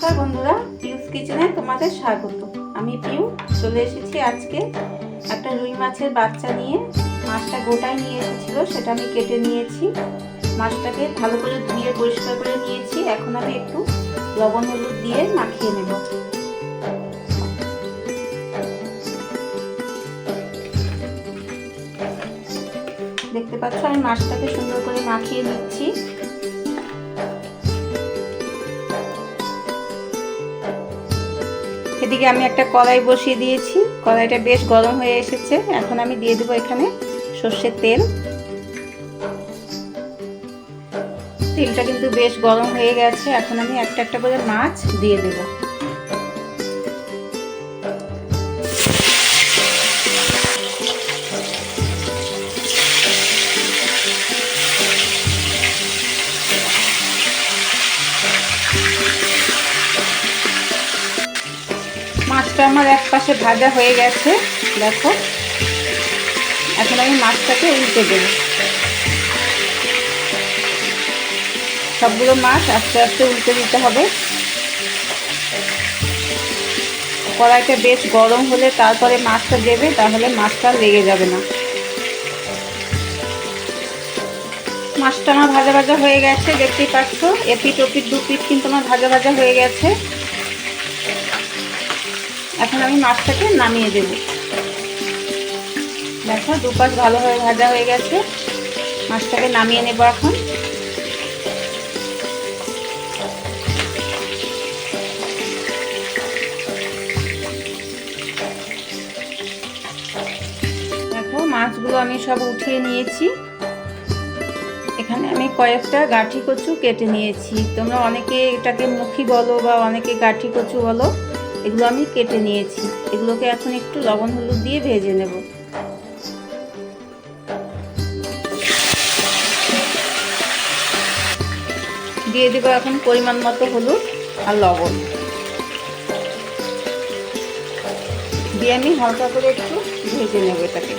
নমস্কার বন্ধুরা পিউস কিচেনে তোমাদের স্বাগত। আমি পিউ চলে এসেছি আজকে একটা রুই মাছের বাচ্চা নিয়ে। মাছটা গোটায় নিয়ে এসেছিল, সেটা আমি কেটে নিয়েছি। মাছটাকে ভালো করে ধুয়ে পরিষ্কার করে নিয়েছি। এখন আমি একটু লবণ হলুদ দিয়ে মাখিয়ে নেব। দেখতে পাচ্ছ, আমি মাছটাকে সুন্দর করে মাখিয়ে নিচ্ছি। এদিকে আমি একটা কড়াই বসিয়ে দিয়েছি। কড়াইটা বেশ গরম হয়ে এসেছে। এখন আমি দিয়ে দেবো এখানে সর্ষের তেল। তেলটা কিন্তু বেশ গরম হয়ে গেছে। এখন আমি একটা একটা করে মাছ দিয়ে দেবো। মাছটা আমার এক পাশে ভাজা হয়ে গেছে, দেখো। এখন আমি মাছটাকে উল্টে দেব। সবগুলো মাছ আস্তে আস্তে উল্টে দিতে হবে। কড়াইটা বেশ গরম হলে তারপরে মাছটা দেবে, তাহলে মাছটা লেগে যাবে না। মাছটা আমার ভাজা ভাজা হয়ে গেছে, দেখতেই পাচ্ছ। এপিট ওপিট দু পিট কিন্তু আমার ভাজা ভাজা হয়ে গেছে। এখন আমি মাছটাকে নামিয়ে দেব। দেখো, দুপাশ ভালোভাবে ভাজা হয়ে গেছে। মাছটাকে নামিয়ে নেব এখন। দেখো, মাছগুলো আমি সব উঠিয়ে নিয়েছি। এখানে আমি কয়েকটা গাঠি কচু কেটে নিয়েছি। তোমরা অনেকে এটাকে মুখি বলো বা অনেকে গাঠি কচু বলো। এগুলো আমি কেটে নিয়েছি। এগুলোকে এখন একটু লবণ হলুদ দিয়ে ভেজে নেব। দিয়ে দেবো এখন পরিমাণ মতো হলুদ আর লবণ। দিয়ে আমি হালকা করে একটু ভেজে নেব এটাকে।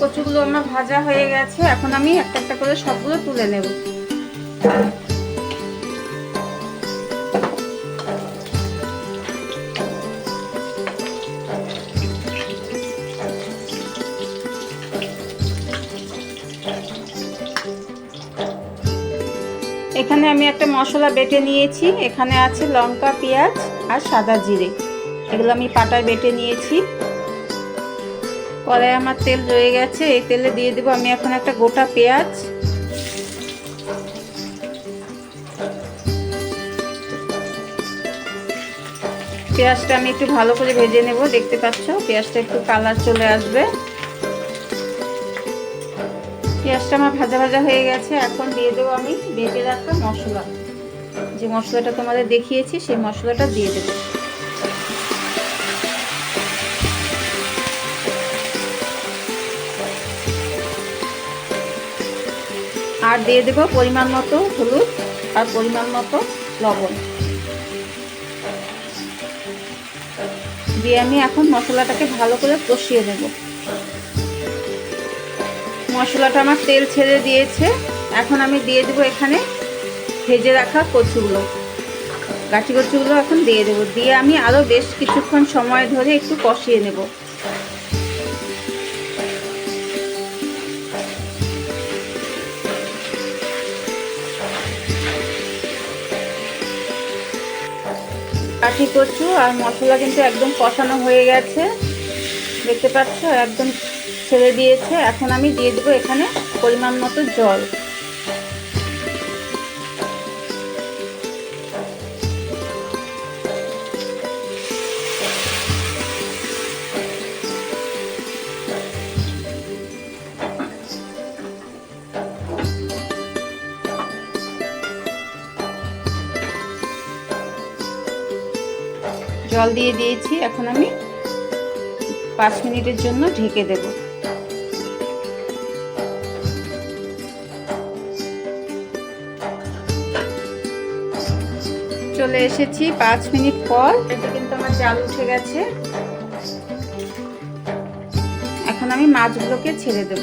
কচুগুলো আমার ভাজা হয়ে গেছে, এখন আমি একটা একটা করে সবগুলো তুলে নেব। এখানে আমি একটা মশলা বেটে নিয়েছি, এখানে আছে লঙ্কা, পেঁয়াজ আর সাদা জিরে। এগুলো আমি পাটায় বেটে নিয়েছি। কড়াই আমার তেল রয়ে গেছে, এই তেলে দিয়ে দেবো আমি এখন একটা গোটা পেঁয়াজ। পেঁয়াজটা আমি একটু ভালো করে ভেজে নেব, দেখতে পাচ্ছ? পেঁয়াজটা একটু কালার চলে আসবে। পেঁয়াজটা আমার ভাজা ভাজা হয়ে গেছে, এখন দিয়ে দেবো আমি বেটে রাখা মশলা। যে মশলাটা তোমাদের দেখিয়েছি, সেই মশলাটা দিয়ে দেবো। দিয়ে দেবো পরিমাণ মতো হলুদ আর পরিমাণ মতো লবণ। দিয়ে আমি এখন মশলাটাকে ভালো করে কষিয়ে নেব। মশলাটা আমার তেল ছেড়ে দিয়েছে। এখন আমি দিয়ে দেবো এখানে ভেজে রাখা কচুগুলো। গাঠি কচুগুলো এখন দিয়ে দেবো। দিয়ে আমি আরও বেশ কিছুক্ষণ সময় ধরে একটু কষিয়ে নেব। কাঠি কচু আর মশলা কিন্তু একদম কষানো হয়ে গেছে। দেখতে পাচ্ছ? একদম ছেড়ে দিয়েছে। এখন আমি দিয়ে দেবো এখানে পরিমাণ মতো জল। জল দিয়ে দিয়েছি। এখন আমি পাঁচ মিনিটের জন্য ঢেকে দেব। চলে এসেছি পাঁচ মিনিট পর। এটা কিন্তু আমার জাল উঠে গেছে। এখন আমি মাছগুলোকে ছেড়ে দেব।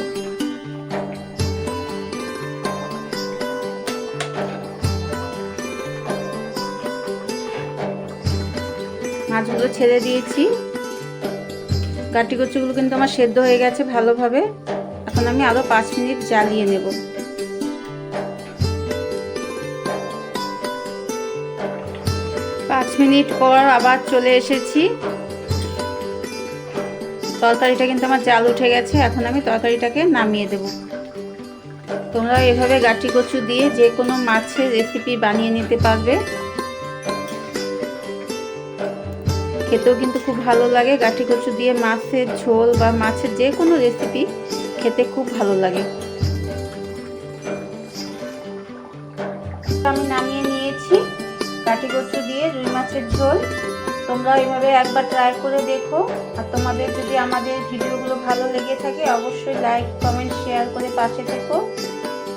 মাছগুলো ছেড়ে দিয়েছি। গাটি কচুগুলো কিন্তু আমার সেদ্ধ হয়ে গেছে ভালোভাবে। এখন আমি আরও পাঁচ মিনিট জ্বালিয়ে নেব। পাঁচ মিনিট পর আবার চলে এসেছি। তরকারিটা কিন্তু আমার জাল উঠে গেছে, এখন আমি তরকারিটাকে নামিয়ে দেব। তোমরা এভাবে গাটি কচু দিয়ে যে কোনো মাছের রেসিপি বানিয়ে নিতে পারবে। খেতেও কিন্তু খুব ভালো লাগে। গাঠি কচু দিয়ে মাছের ঝোল বা মাছের যে কোনো রেসিপি খেতে খুব ভালো লাগে। আমি নামিয়ে নিয়েছি কাটি কচু দিয়ে রুই মাছের ঝোল। তোমরা এইভাবে একবার ট্রাই করে দেখো। আর তোমাদের যদি আমাদের ভিডিওগুলো ভালো লেগে থাকে, অবশ্যই লাইক কমেন্ট শেয়ার করে পাশে থেকো।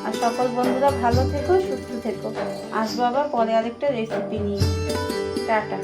আর সকল বন্ধুরা ভালো থেকো, সুস্থ থেকো। আসব আবার পরে আরেকটা রেসিপি নিয়ে। টাটা।